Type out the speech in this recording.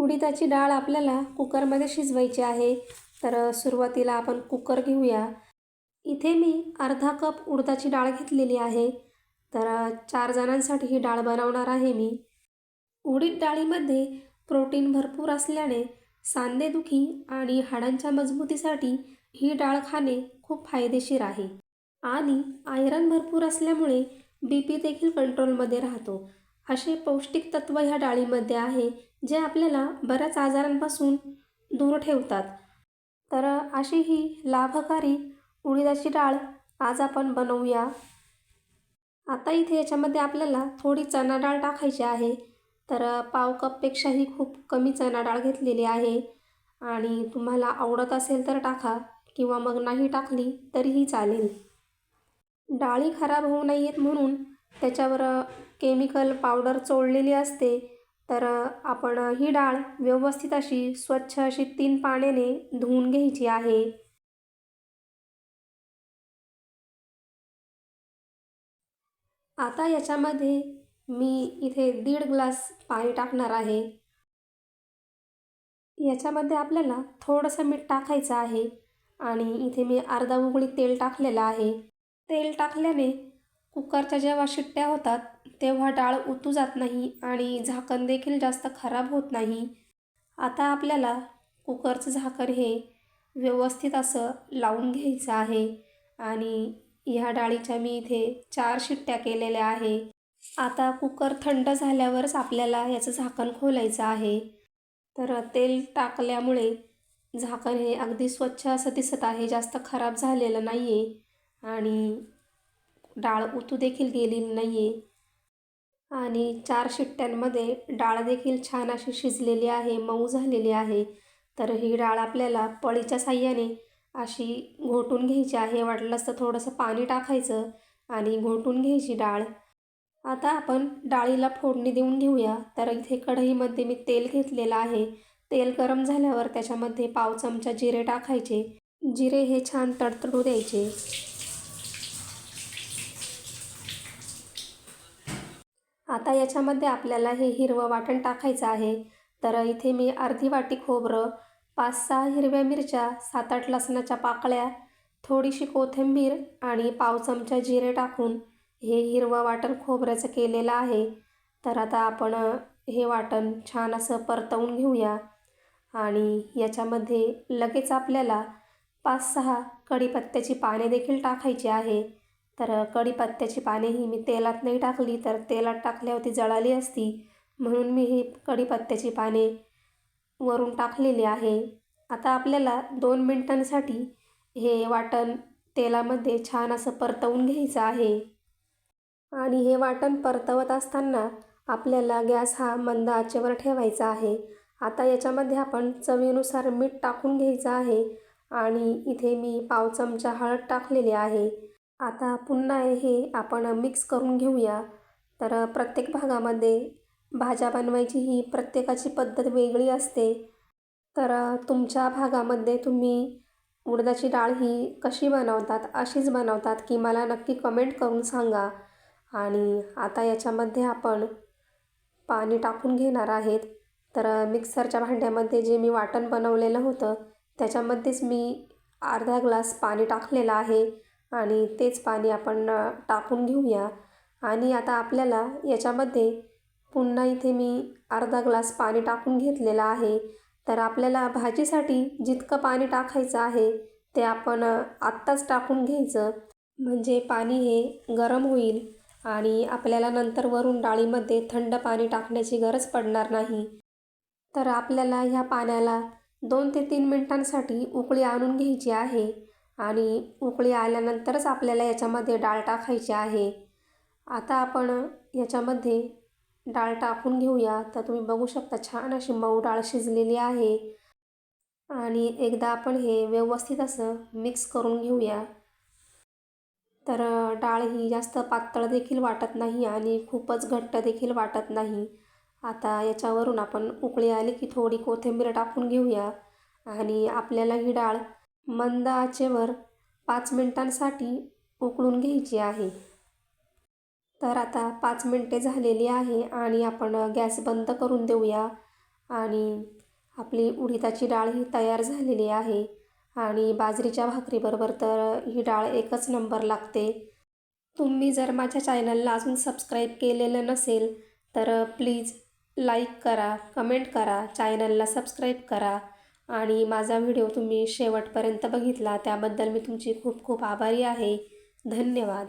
उडीदाची डाळ आपल्याला कुकरमध्ये शिजवायची आहे. तर सुरुवातीला आपण कुकर घेऊया. इथे मी अर्धा कप उडदाची डाळ घेतलेली आहे. तर चार जणांसाठी ही डाळ बनवणार आहे मी. उडीद डाळीमध्ये प्रोटीन भरपूर असल्याने सांधेदुखी आणि हाडांच्या मजबूतीसाठी ही डाळ खाणे खूप फायदेशीर आहे. आणि आयरन भरपूर असल्यामुळे बी पी देखील कंट्रोलमध्ये राहतो. असे पौष्टिक तत्त्व ह्या डाळीमध्ये आहे. जे आपल्याला बऱ्याच आजारांपासून दूर ठेवतात. तर अशी ही लाभकारी उडीदाची डाळ आज आपण बनवूया. आता इथे याच्यामध्ये आपल्याला थोडी चणा डाळ टाकायची आहे. तर पाव कपपेक्षाही खूप कमी चणा डाळ घेतलेली आहे. आणि तुम्हाला आवडत असेल तर टाका किंवा मग नाही टाकली तरीही चालेल. डाळी खराब होऊ नयेत म्हणून त्याच्यावर केमिकल पावडर चोळलेली असते. तर आपण ही डाळ व्यवस्थित अशी स्वच्छ अशी तीन पाण्याने धुवून घ्यायची आहे. आता याच्यामध्ये मी इथे दीड ग्लास पाणी टाकणार आहे. याच्यामध्ये आपल्याला थोडंसं मीठ टाकायचं आहे आणि इथे मी अर्धा उगळी तेल टाकलेलं आहे. तेल टाकल्याने कुकरच्या जेव्हा शिट्ट्या होतात तेव्हा डाळ उतू जात नाही आणि झाकण देखील जास्त खराब होत नाही. आता आपल्याला कुकरचं झाकण हे व्यवस्थित असं लावून घ्यायचं आहे आणि ह्या डाळीच्या मी इथे चार शिट्ट्या केलेल्या आहे. आता कुकर थंड झाल्यावरच आपल्याला याचं झाकण खोलायचं आहे. तर तेल टाकल्यामुळे झाकण हे अगदी स्वच्छ असं दिसत आहे जास्त खराब झालेलं नाही आहे आणि डाळ उतू देखील गेलेली नाही आहे आणि चार शिट्ट्यांमध्ये डाळ देखील छान अशी शिजलेली आहे मऊ झालेली आहे. तर ही डाळ आपल्याला पळीच्या साह्याने अशी घोटून घ्यायची आहे. वाटलंच तर थोडंसं पाणी टाकायचं आणि घोटून घ्यायची डाळ. आता आपण डाळीला फोडणी देऊन घेऊया. तर इथे कढईमध्ये मी तेल घेतलेलं आहे. तेल गरम झाल्यावर त्याच्यामध्ये पाव चमचा जिरे टाकायचे. जिरे हे छान तडतडू द्यायचे. आता याच्यामध्ये आपल्याला हे हिरवं वाटण टाकायचं आहे. तर इथे मी अर्धी वाटी खोबरं पाच सहा हिरव्या मिरच्या सात आठ लसणाच्या पाकळ्या थोडीशी कोथिंबीर आणि पाव चमचा जिरे टाकून हे हिरवं वाटण खोबऱ्याचं केलेलं आहे. तर आता आपण हे वाटण छान असं परतवून घेऊया. आणि याच्यामध्ये लगेच आपल्याला पाच सहा कढीपत्त्याची पाने देखील टाकायची आहे. तर कढीपत्त्याची पाने ही मी तेलात नाही टाकली तर तेलात टाकल्यावरती जळाली असती म्हणून मी ही कढीपत्त्याची पाने वरून टाकलेली आहे. आता आपल्याला दोन मिनटांसाठी हे वाटण तेलामध्ये छान असं परतवून घ्यायचं आहे. आणि हे वाटण परतवत असताना आपल्याला गॅस हा मंद आचेवर ठेवायचा आहे. आता याच्यामध्ये आपण चवीनुसार मीठ टाकून घ्यायचं आहे. आणि इथे मी पाव चमचा हळद टाकलेली आहे. आता पुन्हा हे आपण मिक्स करून घेऊया. तर प्रत्येक भागामध्ये भाज्या बनवायची ही प्रत्येकाची पद्धत वेगळी असते. तर तुमच्या भागामध्ये तुम्ही उडदाची डाळ ही कशी बनवतात अशीच बनवतात की मला नक्की कमेंट करून सांगा. आणि आता याच्यामध्ये आपण पाणी टाकून घेणार आहेत. तर मिक्सरच्या भांड्यामध्ये जे मी वाटण बनवलेलं होतं त्याच्यामध्येच मी अर्धा ग्लास पाणी टाकलेलं आहे. आणि तेच पाणी आपण टाकून घेऊया. आणि आता आपल्याला याच्यामध्ये पुन्हा इथे मी अर्धा ग्लास पाणी टाकून घेतलेलं आहे. तर आपल्याला भाजीसाठी जितकं पाणी टाकायचं आहे ते आपण आत्ताच टाकून घ्यायचं. म्हणजे पाणी हे गरम होईल आणि आपल्याला नंतर वरून डाळीमध्ये थंड पाणी टाकण्याची गरज पडणार नाही. तर आपल्याला ह्या पाण्याला दोन ते तीन मिनटांसाठी उकळी आणून घ्यायची आहे. आणि उकळी आल्यानंतरच आपल्याला याच्यामध्ये डाळ टाकायची आहे. आता आपण याच्यामध्ये डाळ टाकून घेऊया. तर तुम्ही बघू शकता छान अशी मऊ डाळ शिजलेली आहे. आणि एकदा आपण हे व्यवस्थित असं मिक्स करून घेऊया. तर डाळ ही जास्त पातळ देखील वाटत नाही आणि खूपच घट्ट देखील वाटत नाही. आता याच्यावरून आपण उकळी आली की थोडी कोथिंबीर टाकून घेऊया. आणि आपल्याला ही डाळ मंद आचेवर पाच मिनटांसाठी उकळून घ्यायची आहे. तर आता पाच मिनटे झालेली आहे आणि आपण गॅस बंद करून देऊया. आणि आपली उडीदाची डाळ ही तयार झालेली आहे. आणि बाजरीच्या भाकरीबरोबर तर ही डाळ एकच नंबर लागते. तुम्ही जर माझ्या चॅनलला अजून सबस्क्राईब केलेलं नसेल तर प्लीज लाईक करा कमेंट करा चॅनलला सबस्क्राईब करा. आणि माझा व्हिडिओ तुम्ही शेवटपर्यंत बघितला त्याबद्दल मी तुमची खूप खूप आभारी आहे. धन्यवाद.